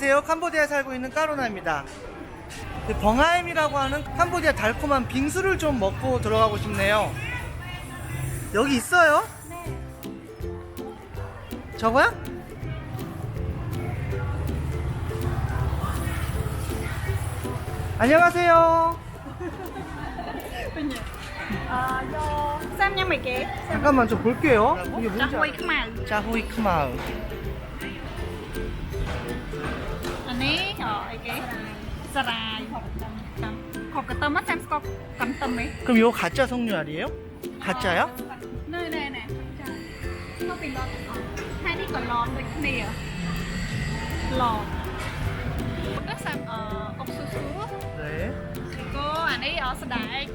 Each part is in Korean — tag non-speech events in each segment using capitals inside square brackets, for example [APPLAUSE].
안녕하세요. 캄보디아에 살고 있는 까로나입니다. 그 벙하임이라고 하는 캄보디아 달콤한 빙수를 좀 먹고 들어가고 싶네요. 여기 있어요? 저거야? 안녕하세요. Ờ, vô kìa 잠깐만 좀 볼게요. 이게 뭔지 알아요? màu 자후이 크마을. rài Hộp cà tôm á xem có cầm tôm ấy 그럼 이거 가짜 석류알이에요? 가짜야? Nơi này nè Có bình lọt Hai đi còn lọt với cái này à Lọt Có xem ờ ốc su su 네. Cô anh ấy ở xà đài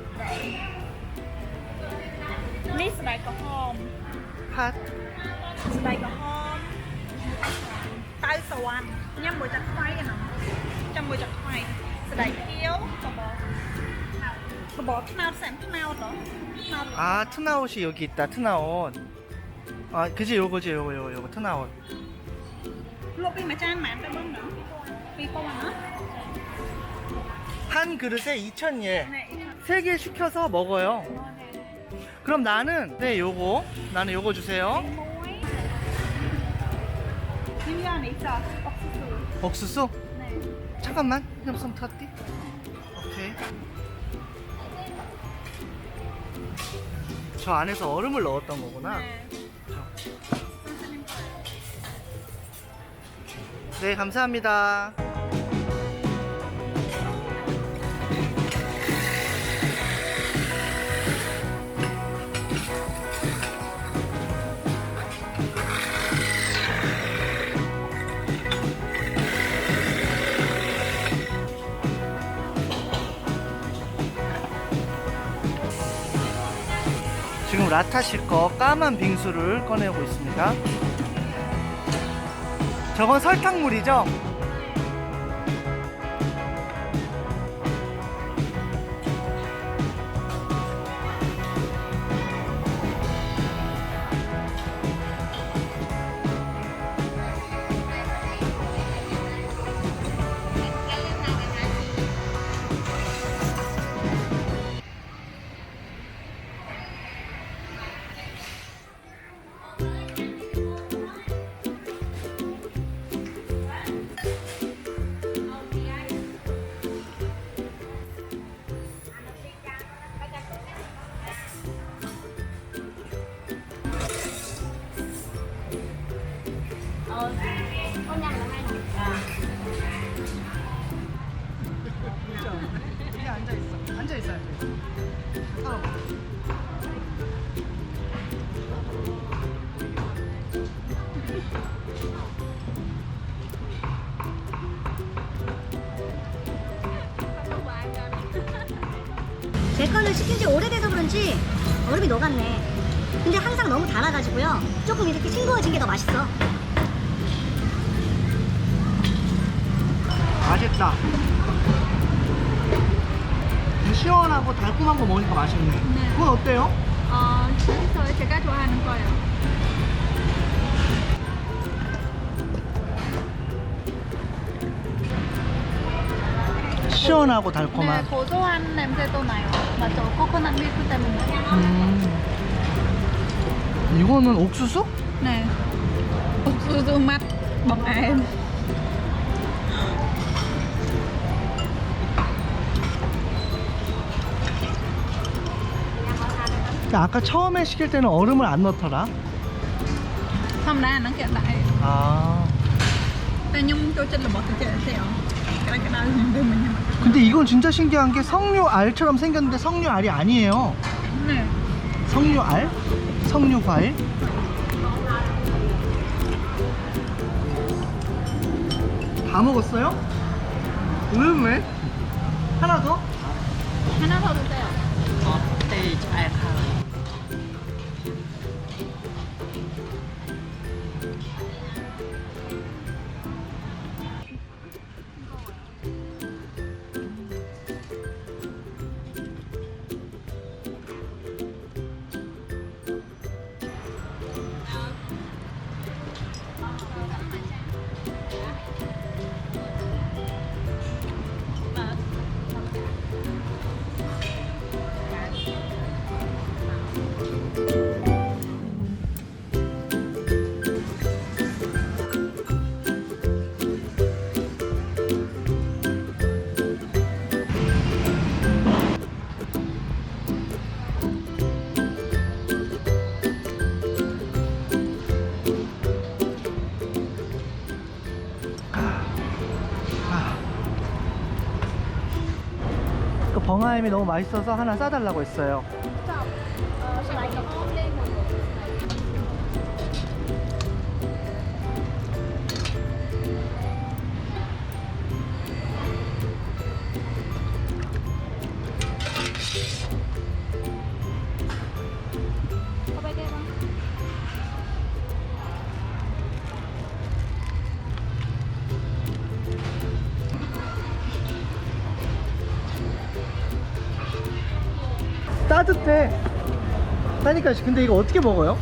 Ní xà đài có hòm อ 팥. xà đài có hòm Tay sầu ăn Nhưng mùi chặt khoai nè Trong mùi chặt khoai xà đài kiếu Có bò Có bò cái nào xem cái nào đó Nào 아 트나웃이 여기 있다. 트나웃. 아 그지 요거 지 요거 요거 요거 트나웃. Lúc đi mà chan mạn ra bơm nữa Vì không ăn nữa 한 그릇에 2,000예. Này 세개 시켜서 먹어요. 그럼 나는 네 요거 나는 요거 주세요. Giờ Ốc su su 옥수수? Này 잠깐만. 냠som 터띠. 오케이. 저 안에서 얼음을 넣었던 거구나. Nè 네, 감사합니다. 라타시 거 까만 빙수를 꺼내고 있습니다. 저건 설탕물이죠? 있어. 앉아 있어. 제 거는 시킨 지 오래돼서 그런지 얼음이 녹았네. 근데 항상 너무 달아가지고요. 조금 이렇게 싱거워진 게 더 맛있어. 맛있다. 시원하고 달콤한 거 먹으니까 맛있네. 네. 그건 어때요? Ờ, thôi 제가 좋아하는 거예요. 시원하고 네, 달콤한. 고소한 냄새도 나요. 맞죠? 코코넛 밀크 때문에. 음. 이거는 옥수수? 네. 옥수수 맛 먹어 요. 근데 아까 처음에 시킬 때는 얼음을 안 넣더라. Mình. 근데 이건 진짜 신기한 게 석류 알처럼 생겼는데 석류 알이 아니에요. 네. 석류 알? 석류 과일? 다 먹었어요? 왜 왜? 하나 더? 하나 더 주세요. 네, 잘 가요. 벙하임이 너무 맛있어서 하나 싸달라고 했어요. 따뜻해. 따니까 근데 이거 어떻게 먹어요?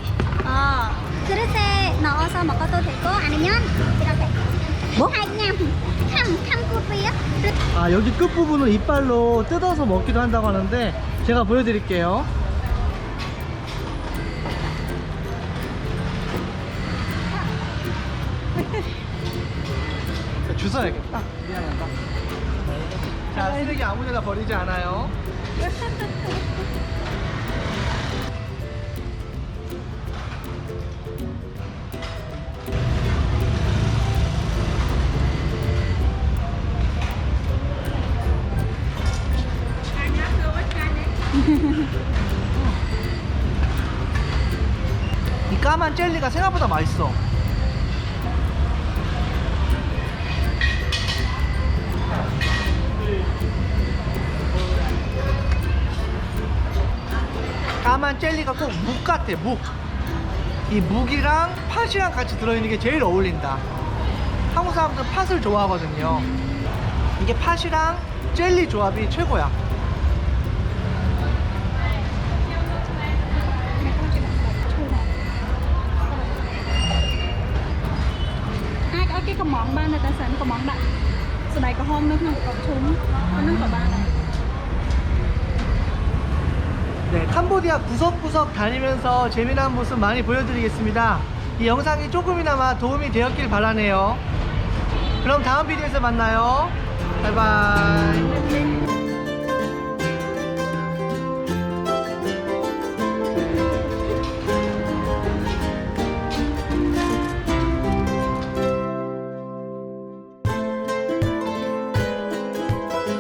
어, 그릇에 넣어서 먹어도 되고 아니면 이렇게 뭐? 그냥 탕탕구이요 아 여기 끝 부분을 이빨로 뜯어서 먹기도 한다고 하는데 제가 보여드릴게요. 주워야겠다. 미안하다. 자 쓰레기 아무데나 버리지 않아요. [LAUGHS] 이 까만 젤리가 생각보다 맛있어. 까만 젤리가 꼭 묵 같아, 묵. 이 묵이랑 팥이랑 같이 들어있는 게 제일 어울린다. 한국 사람들은 팥을 좋아하거든요. 이게 팥이랑 젤리 조합이 최고야. Ai có cái con món ban người ta sẵn có món đặt ស្បែកក្រហមនៅក្នុងកបឈុំអាហ្នឹងក៏បានដែរ 네, 캄보디아 구석구석 다니면서 재미난 모습 많이 보여드리겠습니다. 이 영상이 조금이나마 도움이 되었길 바라네요. 그럼 다음 비디오에서 만나요. 바이바이.